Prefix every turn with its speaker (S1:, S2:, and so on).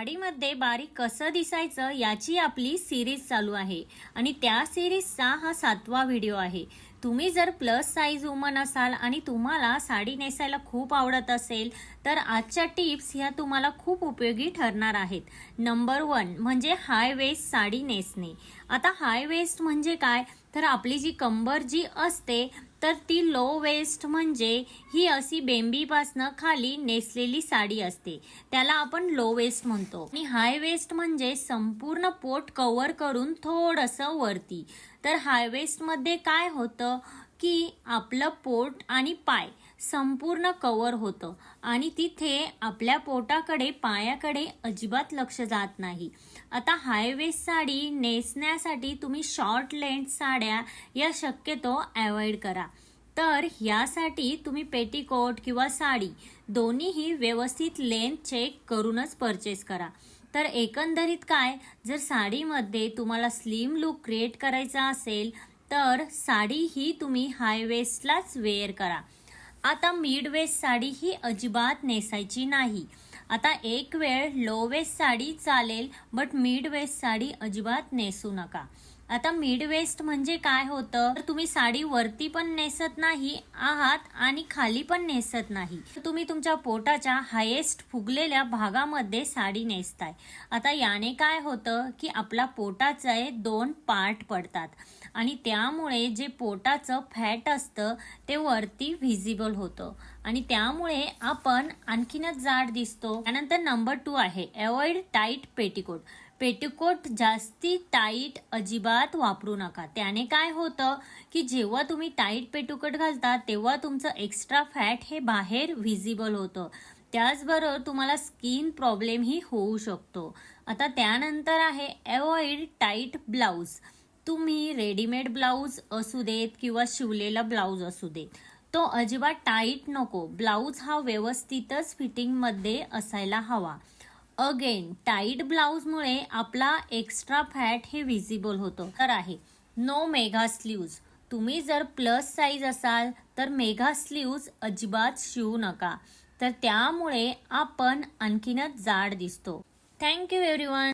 S1: साडीमध्ये बारीक कसं दिसायचं याची आपली सिरीज चालू आहे. आणि त्या सिरीजचा हा सातवा व्हिडिओ आहे. तुम्ही जर प्लस साईज वुमन असाल आणि तुम्हाला साडी नेसायला खूप आवडत असेल तर आजच्या टिप्स ह्या तुम्हाला खूप उपयोगी ठरणार आहेत. नंबर वन म्हणजे हाय वेस्ट साडी नेसणे. आता हाय वेस्ट म्हणजे काय? तर आपली जी कंबर जी असते तर ती लो वेस्ट म्हणजे ही अशी बेंबीपासनं खाली नेसलेली साडी असते. त्याला आपण लो वेस्ट म्हणतो. आणि हाय वेस्ट म्हणजे संपूर्ण पोट कव्हर करून थोडंसं वरती. तर हाय वेस्टमध्ये काय होतं? की आपलं पोट आणि पाय संपूर्ण कवर होतं. आणि तिथे आपल्या पोटाकडे पायाकडे अजिबात लक्ष जात नाही. आता हायवेस्ट साडी नेसण्यासाठी तुम्ही शॉर्ट लेंथ साड्या या शक्यतो अवॉइड करा. तर यासाठी तुम्ही पेटीकोट किंवा साडी दोन्हीही व्यवस्थित लेंथ चेक करूनच परचेस करा. तर एकंदरीत काय? जर साडीमध्ये तुम्हाला स्लिम लुक क्रिएट करायचा असेल तर साडी ही तुम्ही हायवेस्टलाच वेअर करा. आता मिड वेस्ट साडी ही अजिबात नेसायची नाही. आता एक वेळ लो वेस्ट साडी चालेल बट मिड वेस्ट साडी अजिबात नेसू नका. आता मिड वेस्ट म्हणजे काय होतं? तर तुम्ही साडी वरती पण नेसत नाही आहात आणि खाली पण नेसत नाही. तर तुम्ही तुमच्या पोटाच्या हायेस्ट फुगलेल्या भागामध्ये साडी नेसताय. आता याने काय होतं की आपला पोटाचे दोन पार्ट पडतात आणि त्यामुळे जे पोटाचं फॅट असतं ते वरती व्हिजिबल होतं. आणि त्यामुळे आपण आणखीनच जाड दिसतो. त्यानंतर नंबर टू आहे अवॉइड टाईट पेटीकोट पेटीकोट जास्ती टाईट अजिबात वापरू नका. त्याने काय होतं की जेव्हा तुम्ही टाईट पेटीकोट घालता तेव्हा तुमचं एक्स्ट्रा फॅट हे बाहेर व्हिजिबल होतं. त्याचबरोबर तुम्हाला स्किन प्रॉब्लेमही होऊ शकतो. आता त्यानंतर आहे अवॉइड टाईट ब्लाऊज तुम्ही रेडीमेड ब्लाऊज असू देत किंवा शिवलेला ब्लाऊज असू देत तो अजिबात टाईट नको. ब्लाऊज हा व्यवस्थितच फिटिंगमध्ये असायला हवा. अगेन टाईट ब्लाऊजमुळे आपला एक्स्ट्रा फॅट हे व्हिजिबल होतं. तर आहे. नो मेगा स्लीव्ज तुम्ही जर प्लस साईज असाल तर मेगा स्लीव्ज अजिबात शिवू नका. तर त्यामुळे आपण आणखीनच जाड दिसतो. Thank you everyone